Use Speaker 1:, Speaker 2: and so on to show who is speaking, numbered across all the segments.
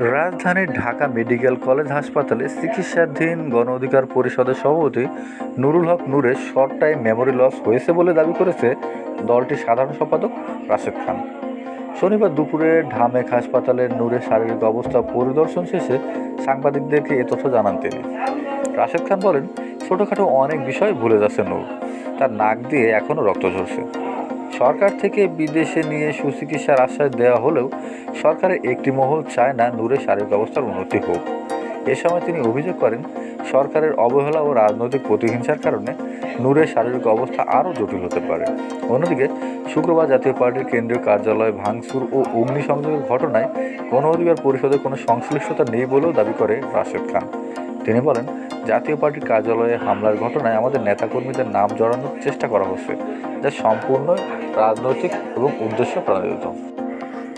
Speaker 1: রাজধানীর Dhaka medical college হাসপাতালে চিকিৎসাধীন গণ অধিকার পরিষদের সভাপতি নুরুল হক নূরের শর্ট টাইম মেমোরি লস হয়েছে বলে দাবি করেছে দলটির সাধারণ সম্পাদক রাশেদ খান। শনিবার দুপুরে ঢামেক হাসপাতালের নূরের শারীরিক অবস্থা পরিদর্শন শেষে সাংবাদিকদেরকে এ তথ্য জানান তিনি। রাশেদ খান বলেন, ছোটোখাটো অনেক বিষয় ভুলে যাচ্ছে নূর। তার নাক দিয়ে এখনও রক্ত ঝরছে। সরকার থেকে বিদেশে নিয়ে সুচিকিৎসার আশ্বাস দেওয়া হলেও সরকারের একটি মহল চায় না নূরের শারীরিক অবস্থার উন্নতি হোক। এ সময় তিনি অভিযোগ করেন, সরকারের অবহেলা ও রাজনৈতিক প্রতিহিংসার কারণে নূরের শারীরিক অবস্থা আরও জটিল হতে পারে। অন্যদিকে, শুক্রবার জাতীয় পার্টির কেন্দ্রীয় কার্যালয় ভাঙচুর ও অগ্নিসংযোগের ঘটনায় গণ অধিকার পরিষদের কোনো সংশ্লিষ্টতা নেই বলেও দাবি করে রাশেদ খান। তিনি বলেন, জাতীয় পার্টির কার্যালয়ে হামলার ঘটনায় আমাদের নেতাকর্মীদের নাম জড়ানোর চেষ্টা করা হচ্ছে, যা সম্পূর্ণ রাজনৈতিক এবং উদ্দেশ্য প্রণোদিত।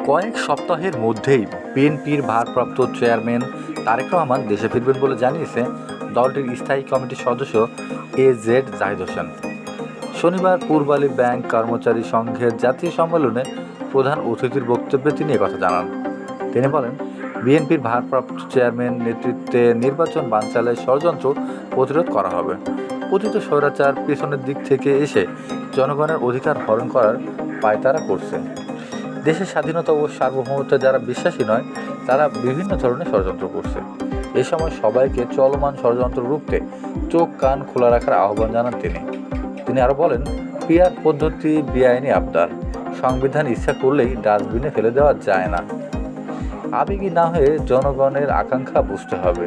Speaker 1: কয়েক সপ্তাহের মধ্যেই বিএনপির ভারপ্রাপ্ত চেয়ারম্যান তারেক রহমান দেশে ফিরবেন বলে জানিয়েছে দলটির স্থায়ী কমিটির সদস্য এ জেড জাহিদ হোসেন। শনিবার পূর্বালী ব্যাংক কর্মচারী সংঘের জাতীয় সম্মেলনে প্রধান অতিথির বক্তব্যে তিনি একথা জানান। তিনি বলেন বিএনপির ভারপ্রাপ্ত চেয়ারম্যান নেতৃত্বে নির্বাচন বানচালের ষড়যন্ত্র প্রতিরোধ করা হবে। কথিত স্বৈরাচার পেছনের দিক থেকে এসে জনগণের অধিকার হরণ করার পায়তারা করছে। দেশের স্বাধীনতা ও সার্বভৌমত্বে যারা বিশ্বাসী নয়, তারা বিভিন্ন ধরনের ষড়যন্ত্র করছে। এ সময় সবাইকে চলমান ষড়যন্ত্র রুখতে চোখ, কান খোলা রাখার আহ্বান জানান তিনি। তিনি আরও বলেন, পিয়ার পদ্ধতি বেআইনি আবদার। সংবিধান ইচ্ছা করলেই ডাস্টবিনে ফেলে দেওয়া যায় না। আবেগী না হয়ে জনগণের আকাঙ্ক্ষা বুঝতে হবে।